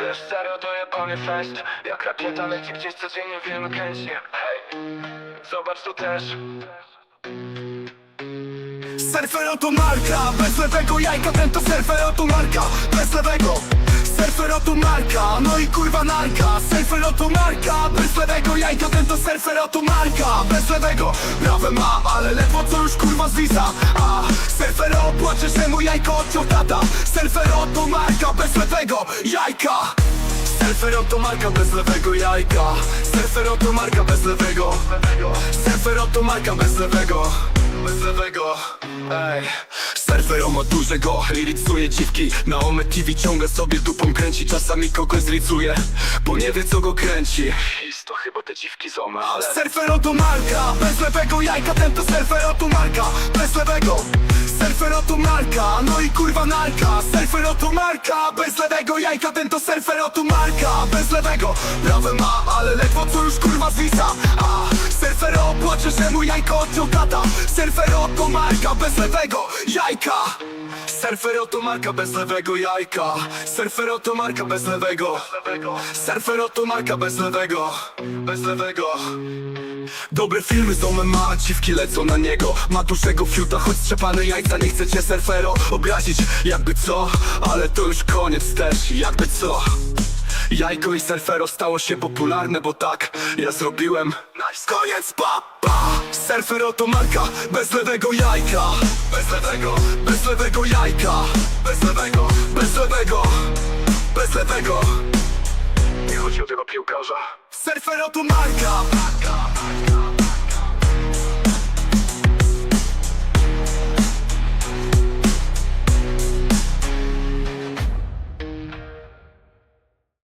Wiesz serio to jebany fest. Jak rakieta leci gdzieś codziennie wiemy chętnie Hej, zobacz tu też. Surfero to marka, bez lewego jajka Ten to surfero to marka, bez lewego. Surfero to marka, no i kurwa narka. Surfero to marka, bez lewego jajka Ten to surfero to marka, bez lewego Prawe ma, ale ledwo co już kurwa zwisa A surfero płacze, że mu jajko odciął tata. Surfero to marka, bez lewego jajka. Surfero to marka bez lewego jajka. Surfero to marka bez lewego. Surfero to marka bez lewego. Bez lewego. Ej. Surfero ma dużego Liricuje dziwki. Na Ome TV ciągle sobie dupą kręci Czasami kogoś zlicuje Bo nie wie co go kręci to chyba te dziwki z Ome, ale Surfero to marka. Bez lewego jajka Ten to surfero to marka. Bez lewego Surfero to marka. No i kurwa narka. Surfero to marka. Bez lewego jajka Ten to surfero to marka. Bez lewego Prawe ma jajko odciął tata Surfero to marka Bez lewego jajka. Surfero to marka bez lewego jajka. Surfero to marka bez lewego. Surfero to marka bez lewego Bez lewego. Dobre filmy z ma, dziwki lecą na niego. Ma dużego fiuta, choć strzepane jajca. Nie chcecie surfero obrazić? Jakby co, ale to już koniec też Jakby co? Jajko i surfero stało się popularne, bo tak ja zrobiłem. Nice. Koniec, pa, pa Surfero to marka, bez lewego jajka. Bez lewego, bez lewego jajka. Bez lewego, bez lewego. Bez lewego. Nie chodzi o tego piłkarza. Surfero to marka